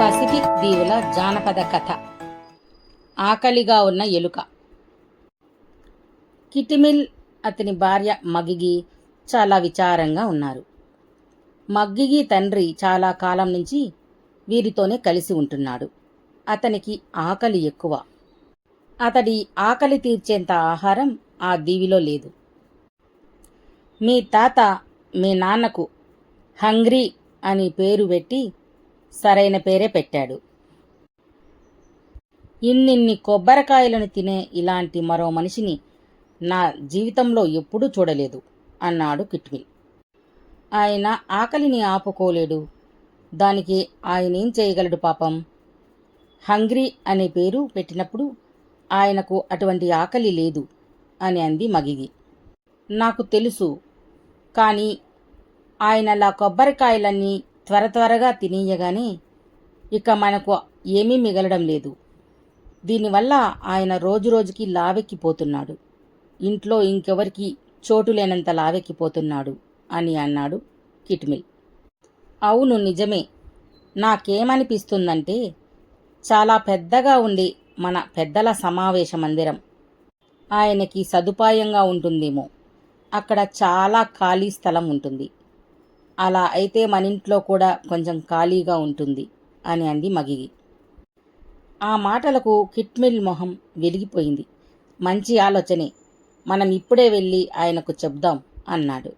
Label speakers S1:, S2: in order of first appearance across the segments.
S1: Pacific దీవుల జానపద కథ. ఆకలిగా ఉన్న ఎలుక. కిటిమిల్ అతని భార్య మగిగి చాలా విచారంగా ఉన్నారు. మగ్గిగి తండ్రి చాలా కాలం నుంచి వీరితోనే కలిసి ఉంటున్నాడు. అతనికి ఆకలి ఎక్కువ. అతడి ఆకలి తీర్చేంత ఆహారం ఆ దీవిలో లేదు. మీ తాత మీ నాన్నకు హంగ్రీ అని పేరు పెట్టి సరైన పేరే పెట్టాడు. ఇన్నిన్ని కొబ్బరికాయలను తినే ఇలాంటి మరో మనిషిని నా జీవితంలో ఎప్పుడూ చూడలేదు అన్నాడు కిట్విన్. ఆయన ఆకలిని ఆపుకోలేడు. దానికి ఆయన ఏం చేయగలడు పాపం? హంగ్రీ అనే పేరు పెట్టినప్పుడు ఆయనకు అటువంటి ఆకలి లేదు అని అంది మగిగి. నాకు తెలుసు కానీ ఆయనలా కొబ్బరికాయలన్నీ త్వర త్వరగా తినేయగానే ఇక మనకు ఏమీ మిగలడం లేదు. దీనివల్ల ఆయన రోజు రోజుకి లావెక్కిపోతున్నాడు. ఇంట్లో ఇంకెవరికి చోటు లేనంత లావెక్కిపోతున్నాడు అని అన్నాడు కిట్మిల్. అవును నిజమే. నాకేమనిపిస్తుందంటే చాలా పెద్దగా ఉండే మన పెద్దల సమావేశ మందిరం. ఆయనకి సదుపాయంగా ఉంటుందేమో. అక్కడ చాలా ఖాళీ స్థలం ఉంటుంది. అలా అయితే మన ఇంట్లో కూడా కొంచెం ఖాళీగా ఉంటుంది అని అంది మగిగి. ఆ మాటలకు కిట్మిల్ మొహం వెలిగిపోయింది. మంచి ఆలోచనే. మనం ఇప్పుడే వెళ్ళి ఆయనకు చెప్దాం అన్నాడు.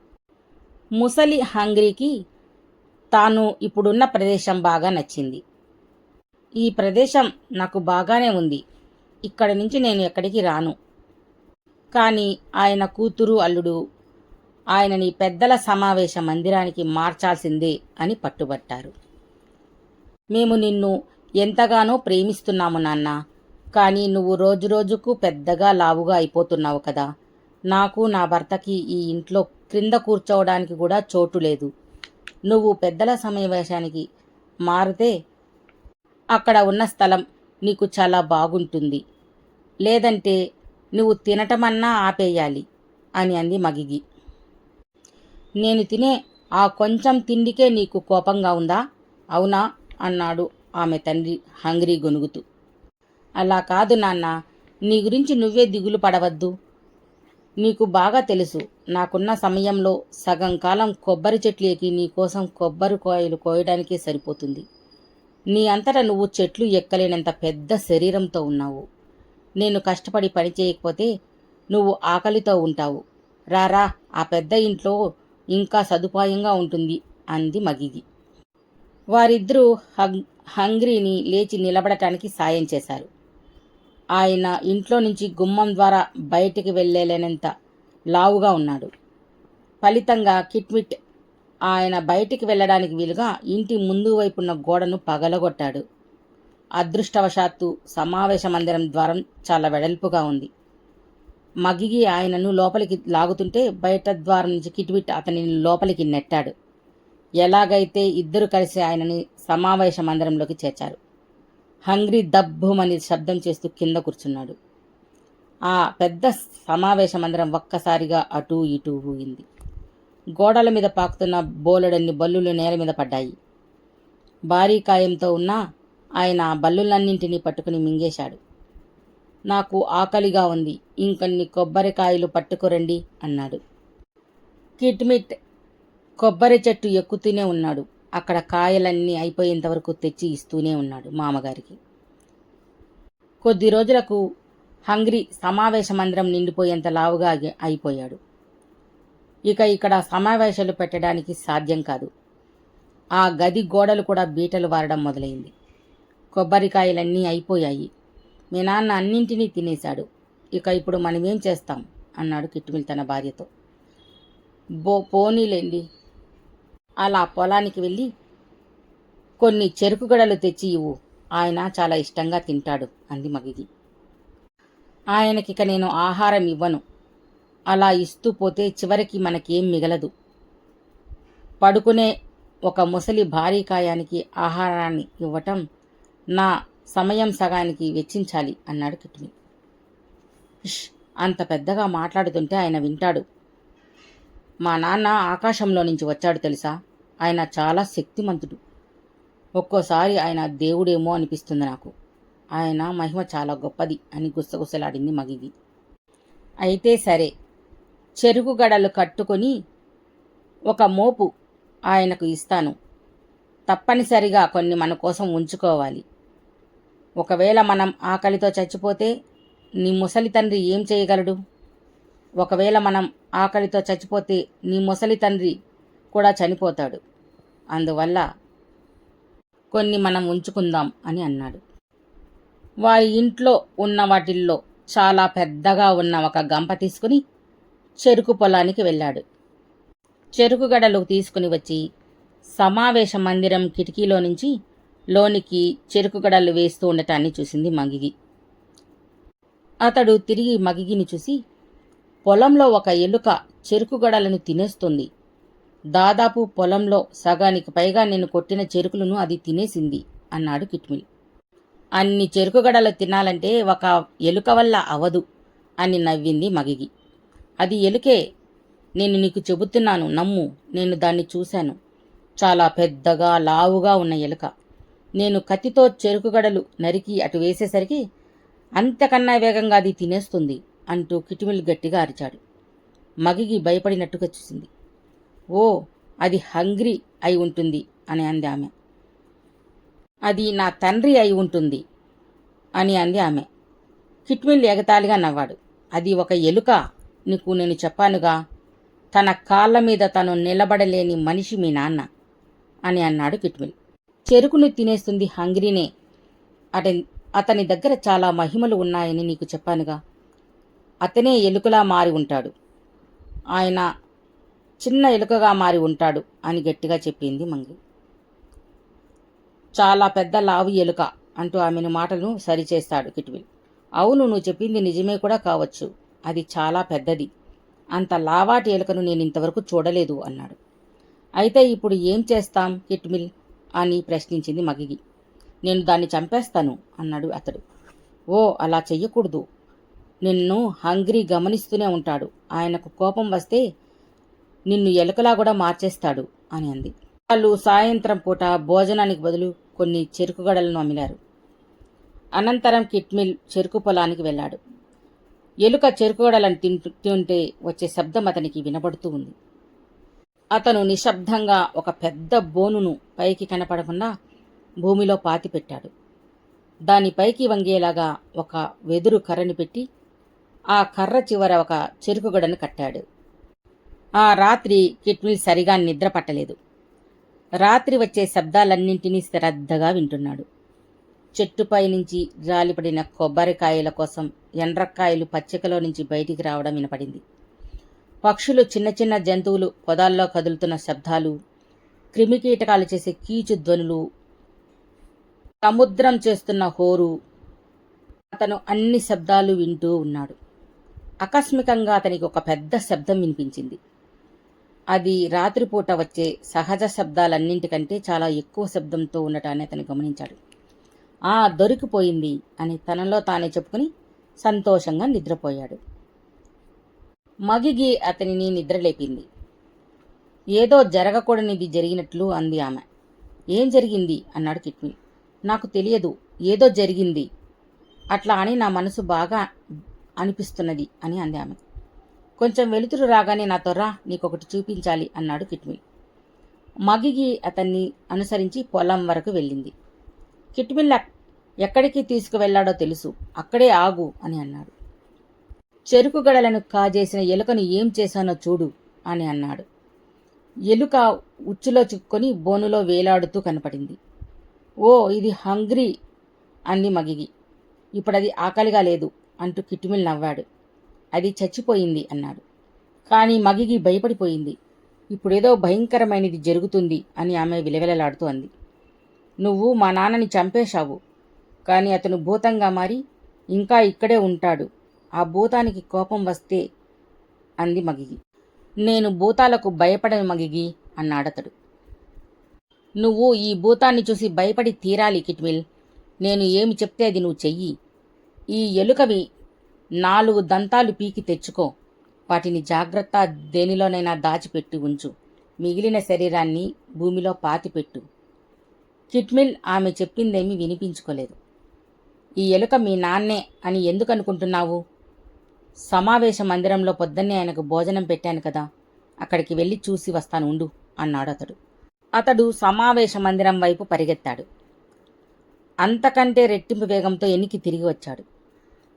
S1: ముసలి హంగ్రీకి తాను ఇప్పుడున్న ప్రదేశం బాగా నచ్చింది. ఈ ప్రదేశం నాకు బాగానే ఉంది. ఇక్కడి నుంచి నేను ఎక్కడికి రాను. కానీ ఆయన కూతురు అల్లుడు ఆయనని పెద్దల సమావేశ మందిరానికి మార్చాల్సిందే అని పట్టుబట్టారు. మేము నిన్ను ఎంతగానో ప్రేమిస్తున్నాము నాన్న కానీ నువ్వు రోజురోజుకు పెద్దగా లావుగా అయిపోతున్నావు కదా. నాకు నా భర్తకి ఈ ఇంట్లో క్రింద కూర్చోవడానికి కూడా చోటు లేదు. నువ్వు పెద్దల సమావేశానికి మారితే అక్కడ ఉన్న స్థలం నీకు చాలా బాగుంటుంది. లేదంటే నువ్వు తినటమన్నా ఆపేయాలి అని అంది మగిగి. నేను తినే ఆ కొంచెం తిండికే నీకు కోపంగా ఉందా? అవునా అన్నాడు ఆమె తండ్రి హంగ్రీ గొనుగుతూ అలా కాదు నాన్న నీ గురించి నువ్వే దిగులు పడవద్దు. నీకు బాగా తెలుసు నాకున్న సమయంలో సగం కాలం కొబ్బరి చెట్లు ఎక్కి నీకోసం కొబ్బరి కాయలు కోయడానికే సరిపోతుంది. నీ అంతటా నువ్వు చెట్లు ఎక్కలేనంత పెద్ద శరీరంతో ఉన్నావు. నేను కష్టపడి పని చేయకపోతే నువ్వు ఆకలితో ఉంటావు. రారా ఆ పెద్ద ఇంట్లో ఇంకా సదుపాయంగా ఉంటుంది అంది మగిది వారిద్దరూ హంగ్ హంగ్రీని లేచి నిలబడటానికి సాయం చేశారు. ఆయన ఇంట్లో నుంచి గుమ్మం ద్వారా బయటికి వెళ్ళలేనంత లావుగా ఉన్నాడు. ఫలితంగా కిట్మిట్ ఆయన బయటికి వెళ్ళడానికి వీలుగా ఇంటి ముందు వైపున్న గోడను పగలగొట్టాడు. అదృష్టవశాత్తు సమావేశ మందిరం ద్వారం చాలా వెడల్పుగా ఉంది. మగిగి ఆయనను లోపలికి లాగుతుంటే బయట ద్వారం నుంచి కిటిబిట్ అతనిని లోపలికి నెట్టాడు. ఎలాగైతే ఇద్దరు కలిసి ఆయనని సమావేశ మందిరంలోకి చేర్చారు. హంగ్రీ దబ్బుమని శబ్దం చేస్తూ కింద కూర్చున్నాడు. ఆ పెద్ద సమావేశ మందిరం ఒక్కసారిగా అటూ ఇటూ ఊగింది. గోడల మీద పాకుతున్న బోలెడన్ని బల్లులు నేల మీద పడ్డాయి. భారీ కాయంతో ఉన్న ఆయన ఆ బల్లులన్నింటినీ పట్టుకుని మింగేశాడు. నాకు ఆకలిగా ఉంది. ఇంకొన్ని కొబ్బరికాయలు పట్టుకురండి అన్నాడు. కిట్మిట్ కొబ్బరి చెట్టు ఎక్కుతూనే ఉన్నాడు. అక్కడ కాయలన్నీ అయిపోయేంతవరకు తెచ్చి ఇస్తూనే ఉన్నాడు మామగారికి. కొద్ది రోజులకు హంగ్రీ సమావేశ మందిరం నిండిపోయేంత లావుగా అయిపోయాడు. ఇక ఇక్కడ సమావేశాలు పెట్టడానికి సాధ్యం కాదు. ఆ గది గోడలు కూడా బీటలు వారడం మొదలైంది. కొబ్బరికాయలన్నీ అయిపోయాయి. మీ నాన్న అన్నింటినీ తినేశాడు. ఇక ఇప్పుడు మనమేం చేస్తాం? అన్నాడు కిట్టుమిల్ తన భార్యతో. బో పోనీలేండి. అలా పొలానికి వెళ్ళి కొన్ని చెరుకు గడలు తెచ్చి ఇవ్వు. ఆయన చాలా ఇష్టంగా తింటాడు అంది మగిది. ఆయనకిక నేను ఆహారం ఇవ్వను. అలా ఇస్తూ పోతే చివరికి మనకేం మిగలదు. పడుకునే ఒక ముసలి భారీ కాయానికి ఆహారాన్ని ఇవ్వటం నా సమయం సగానికి వెచ్చించాలి అన్నాడు కిట్మి ఇష్ అంత పెద్దగా మాట్లాడుతుంటే ఆయన వింటాడు. మా నాన్న ఆకాశంలో నుంచి వచ్చాడు తెలుసా? ఆయన చాలా శక్తిమంతుడు. ఒక్కోసారి ఆయన దేవుడేమో అనిపిస్తుంది నాకు. ఆయన మహిమ చాలా గొప్పది అని గుసగుసలాడింది మగిది. అయితే సరే. చెరుకు గడలు కట్టుకొని ఒక మోపు ఆయనకు ఇస్తాను. తప్పనిసరిగా కొన్ని మన కోసం ఉంచుకోవాలి. ఒకవేళ మనం ఆకలితో చచ్చిపోతే నీ ముసలి తండ్రి ఏం చేయగలడు? ఒకవేళ మనం ఆకలితో చచ్చిపోతే నీ ముసలి తండ్రి కూడా చనిపోతాడు. అందువల్ల కొన్ని మనం ఉంచుకుందాం అని అన్నాడు. వారి ఇంట్లో ఉన్న వాటిల్లో చాలా పెద్దగా ఉన్న ఒక గంప తీసుకుని చెరుకు పొలానికి వెళ్ళాడు. చెరుకు గడలు తీసుకుని వచ్చి సమావేశ మందిరం కిటికీలో నుంచి లోనికి చెరుకు గడలు వేస్తూ ఉండటాన్ని చూసింది మగిగి. అతడు తిరిగి మగిగిని చూసి పొలంలో ఒక ఎలుక చెరుకు గడలను తినేస్తుంది. దాదాపు పొలంలో సగానికి పైగా నేను కొట్టిన చెరుకులను అది తినేసింది అన్నాడు కిట్మిల్. అన్ని చెరుకు గడలు తినాలంటే ఒక ఎలుక వల్ల అవదు అని నవ్వింది మగిగి. అది ఎలుకే. నేను నీకు చెబుతున్నాను నమ్ము. నేను దాన్ని చూశాను. చాలా పెద్దగా లావుగా ఉన్న ఎలుక. నేను కత్తితో చెరుకు గడలు నరికి అటు వేసేసరికి అంతకన్నా వేగంగా అది తినేస్తుంది అంటూ కిటిమిలు గట్టిగా అరిచాడు. మగిగి భయపడినట్టుగా చూసింది. ఓ అది హంగ్రీ అయి ఉంటుంది అని అంది ఆమె. అది నా తండ్రి అయి ఉంటుంది అని అంది ఆమె. కిట్మిల్ ఎగతాళిగా నవ్వాడు. అది ఒక ఎలుక నీకు నేను చెప్పానుగా తన కాళ్ళ మీద తను నిలబడలేని మనిషి మీ నాన్న అని అన్నాడు కిట్మిల్. చెరుకును తినేస్తుంది హంగ్రీనే. అతని అతని దగ్గర చాలా మహిమలు ఉన్నాయని నీకు చెప్పానుగా. అతనే ఎలుకలా మారి ఉంటాడు. ఆయన చిన్న ఎలుకగా మారి ఉంటాడు అని గట్టిగా చెప్పింది మంగి చాలా పెద్ద లావు ఎలుక అంటూ ఆమెను మాటలను సరిచేస్తాడు కిట్విల్. అవును నువ్వు చెప్పింది నిజమే కూడా కావచ్చు. అది చాలా పెద్దది. అంత లావాటి ఎలుకను నేను ఇంతవరకు చూడలేదు అన్నాడు. అయితే ఇప్పుడు ఏం చేస్తాం కిట్మిల్ అని ప్రశ్నించింది మగిగి. నేను దాన్ని చంపేస్తాను అన్నాడు అతడు. ఓ అలా చెయ్యకూడదు. నిన్ను హంగ్రీ గమనిస్తూనే ఉంటాడు. ఆయనకు కోపం వస్తే నిన్ను ఎలుకలా కూడా మార్చేస్తాడు అని అంది. వాళ్ళు సాయంత్రం పూట భోజనానికి బదులు కొన్ని చెరుకు గడలను అమ్మినారు. అనంతరం కిట్మిల్ చెరుకు పొలానికి వెళ్ళాడు. ఎలుక చెరుకు గడలను తింటుంటే వచ్చే శబ్దం అతనికి వినబడుతూ ఉంది. అతను నిశ్శబ్దంగా ఒక పెద్ద బోనును పైకి కనపడకుండా భూమిలో పాతిపెట్టాడు దాని పైకి వంగేలాగా ఒక వెదురు కర్రని పెట్టి ఆ కర్ర చివర ఒక చెరుకుగడను కట్టాడు. ఆ రాత్రి కిట్మిల్ సరిగా నిద్ర పట్టలేదు. రాత్రి వచ్చే శబ్దాలన్నింటినీ శ్రద్ధగా వింటున్నాడు. చెట్టుపై నుంచి జాలిపడిన కొబ్బరికాయల కోసం ఎండ్రక్కాయలు పచ్చికలో నుంచి బయటికి రావడం వినపడింది. పక్షులు చిన్న చిన్న జంతువులు పొదాల్లో కదులుతున్న శబ్దాలు క్రిమికీటకాలు చేసే కీచు ధ్వనులు సముద్రం చేస్తున్న హోరు. అతను అన్ని శబ్దాలు వింటూ ఉన్నాడు. ఆకస్మికంగా అతనికి ఒక పెద్ద శబ్దం వినిపించింది. అది రాత్రిపూట వచ్చే సహజ శబ్దాలన్నింటికంటే చాలా ఎక్కువ శబ్దంతో ఉండటాన్ని అతను గమనించాడు. ఆ దొరికిపోయింది అని తనలో తానే చెప్పుకుని సంతోషంగా నిద్రపోయాడు. మగిగి అతనిని నిద్రలేపింది. ఏదో జరగకూడనిది జరిగినట్లు అంది ఆమె. ఏం జరిగింది? అన్నాడు కిట్మిల్ నాకు తెలియదు. ఏదో జరిగింది. అట్లా అని నా మనసు బాగా అనిపిస్తున్నది అని అంది ఆమె. కొంచెం వెలుతురు రాగానే నా తొర్రా నీకొకటి చూపించాలి అన్నాడు కిట్మిల్ మగిగి అతన్ని అనుసరించి పొలం వరకు వెళ్ళింది. కిట్మిల్ ఎక్కడికి తీసుకువెళ్ళాడో తెలుసు. అక్కడే ఆగు అని అన్నాడు. చెరుకు గడలను కాజేసిన ఎలుకను ఏం చేశానో చూడు అని అన్నాడు. ఎలుక ఉచ్చులో చిక్కుకొని బోనులో వేలాడుతూ కనపడింది. ఓ ఇది హంగ్రీ అంది మగిగి. ఇప్పుడది ఆకలిగా లేదు అంటూ కిటిమిల్ నవ్వాడు. అది చచ్చిపోయింది అన్నాడు. కానీ మగిగి భయపడిపోయింది. ఇప్పుడేదో భయంకరమైనది జరుగుతుంది అని ఆమె విలవిలలాడుతూ అంది. నువ్వు మా నాన్నని చంపేశావు. కానీ అతను భూతంగా మారి ఇంకా ఇక్కడే ఉంటాడు. ఆ భూతానికి కోపం వస్తే అంది మగిగి. నేను భూతాలకు భయపడను మగిగి అన్నాడతడు. నువ్వు ఈ భూతాన్ని చూసి భయపడి తీరాలి కిట్మిల్. నేను ఏమి చెప్తే అది నువ్వు చెయ్యి. ఈ ఎలుకవి నాలుగు దంతాలు పీకి తెచ్చుకో. వాటిని జాగ్రత్త దేనిలోనైనా దాచిపెట్టి ఉంచు. మిగిలిన శరీరాన్ని భూమిలో పాతిపెట్టు. కిట్మిల్ ఆమె చెప్పిందేమీ వినిపించుకోలేదు. ఈ ఎలుక మీ నాన్నే అని ఎందుకు అనుకుంటున్నావు సమావేశ మందిరంలో పొద్దున్నే ఆయనకు భోజనం పెట్టాను కదా అక్కడికి వెళ్ళి చూసి వస్తాను ఉండు అన్నాడు అతడు. అతడు సమావేశ మందిరం వైపు పరిగెత్తాడు. అంతకంటే రెట్టింపు వేగంతో ఎనికి తిరిగి వచ్చాడు.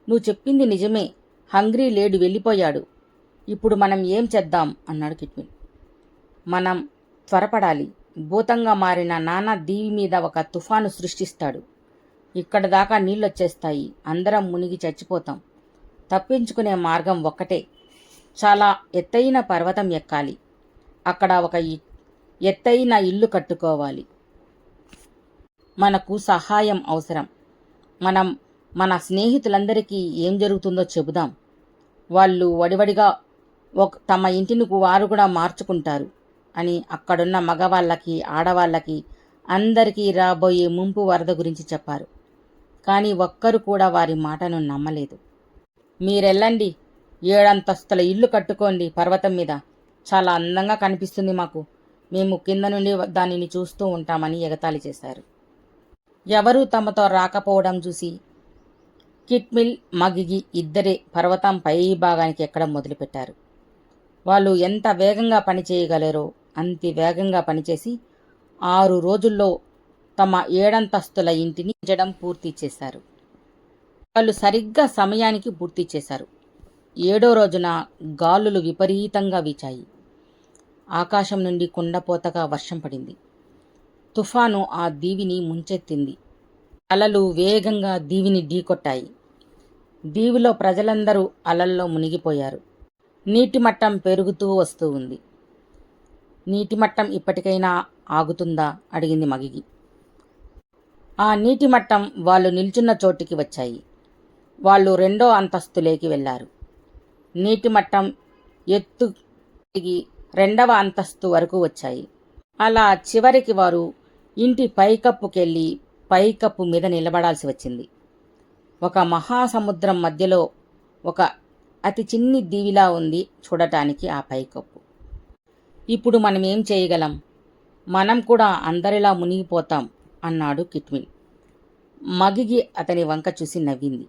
S1: నువ్వు చెప్పింది నిజమే హంగ్రీ లేడు వెళ్ళిపోయాడు. ఇప్పుడు మనం ఏం చేద్దాం? అన్నాడు కిట్మిల్ మనం త్వరపడాలి. భూతంగా మారిన నాన్న దీవి మీద ఒక తుఫాను సృష్టిస్తాడు. ఇక్కడ దాకా నీళ్ళొచ్చేస్తాయి. అందరం మునిగి చచ్చిపోతాం. తప్పించుకునే మార్గం ఒక్కటే. చాలా ఎత్తైన పర్వతం ఎక్కాలి. అక్కడ ఒక ఇ- ఎత్తైన ఇల్లు కట్టుకోవాలి. మనకు సహాయం అవసరం. మనం మన స్నేహితులందరికీ ఏం జరుగుతుందో చెబుదాం. వాళ్ళు వడివడిగా ఒక తమ ఇంటిని వారు కూడా మార్చుకుంటారు అని అక్కడున్న మగవాళ్ళకి ఆడవాళ్ళకి అందరికీ రాబోయే ముంపు వరద గురించి చెప్పారు. కానీ ఒక్కరు కూడా వారి మాటను నమ్మలేదు. మీరెళ్ళండి. ఏడంతస్తుల ఇల్లు కట్టుకోండి పర్వతం మీద. చాలా అందంగా కనిపిస్తుంది మాకు. మేము కింద నుండి దానిని చూస్తూ ఉంటామని ఎగతాళి చేశారు. ఎవరూ తమతో రాకపోవడం చూసి కిట్మిల్ మగిగి ఇద్దరే పర్వతం పై భాగానికి ఎక్కడం మొదలుపెట్టారు. వాళ్ళు ఎంత వేగంగా పనిచేయగలరో అంత వేగంగా పనిచేసి ఆరు రోజుల్లో తమ ఏడంతస్తుల ఇంటిని ఉంచడం పూర్తి చేశారు. వాళ్ళు సరిగ్గా సమయానికి పూర్తి చేశారు. ఏడో రోజున గాలులు విపరీతంగా వీచాయి. ఆకాశం నుండి కుండపోతగా వర్షం పడింది. తుఫాను ఆ దీవిని ముంచెత్తింది. అలలు వేగంగా దీవిని ఢీకొట్టాయి. దీవిలో ప్రజలందరూ అలల్లో మునిగిపోయారు. నీటి మట్టం పెరుగుతూ వస్తూ ఉంది. నీటి మట్టం ఇప్పటికైనా ఆగుతుందా? అడిగింది మగిగి. ఆ నీటి మట్టం వాళ్ళు నిల్చున్న చోటికి వచ్చాయి. వాళ్ళు రెండో అంతస్తులోకి వెళ్ళారు. నీటి మట్టం ఎత్తు తిరిగి రెండవ అంతస్తు వరకు వచ్చాయి. అలా చివరికి వారు ఇంటి పైకప్పుకెళ్ళి పైకప్పు మీద నిలబడాల్సి వచ్చింది. ఒక మహాసముద్రం మధ్యలో ఒక అతి చిన్ని దీవిలా ఉంది చూడటానికి ఆ పైకప్పు. ఇప్పుడు మనం ఏం చేయగలం? మనం కూడా అందరిలా మునిగిపోతాం అన్నాడు కిట్మిన్ మగిగి అతని వంక చూసి నవ్వింది.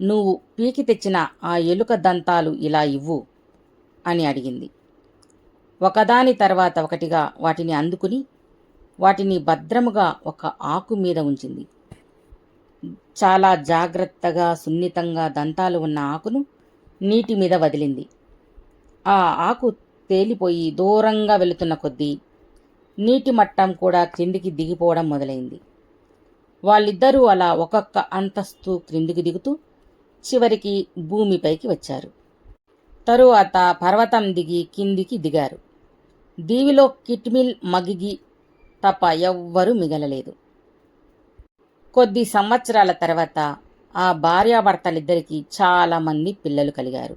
S1: నువ్వు పీకి తెచ్చిన ఆ ఎలుక దంతాలు ఇలా ఇవ్వు అని అడిగింది. ఒకదాని తర్వాత ఒకటిగా వాటిని అందుకుని వాటిని భద్రముగా ఒక ఆకు మీద ఉంచింది. చాలా జాగ్రత్తగా సున్నితంగా దంతాలు ఉన్న ఆకును నీటి మీద వదిలింది. ఆ ఆకు తేలిపోయి దూరంగా వెళుతున్న కొద్దీ నీటి మట్టం కూడా క్రిందికి దిగిపోవడం మొదలైంది. వాళ్ళిద్దరూ అలా ఒక్కొక్క అంతస్తు క్రిందికి దిగుతూ చివరికి భూమిపైకి వచ్చారు. తరువాత పర్వతం దిగి కిందికి దిగారు. దీవిలో కిట్మిల్ మగిగి తప్ప ఎవ్వరూ మిగలలేదు. కొద్ది సంవత్సరాల తర్వాత ఆ భార్యాభర్తలిద్దరికీ చాలామంది పిల్లలు కలిగారు.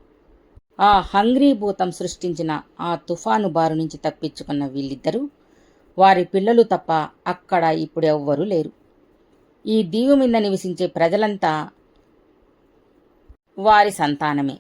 S1: ఆ హంగ్రీ భూతం సృష్టించిన ఆ తుఫాను బారు నుంచి తప్పించుకున్న వీళ్ళిద్దరూ వారి పిల్లలు తప్ప అక్కడ ఇప్పుడు ఎవ్వరూ లేరు. ఈ దీవు మీద నివసించే ప్రజలంతా వారి సంతానమే.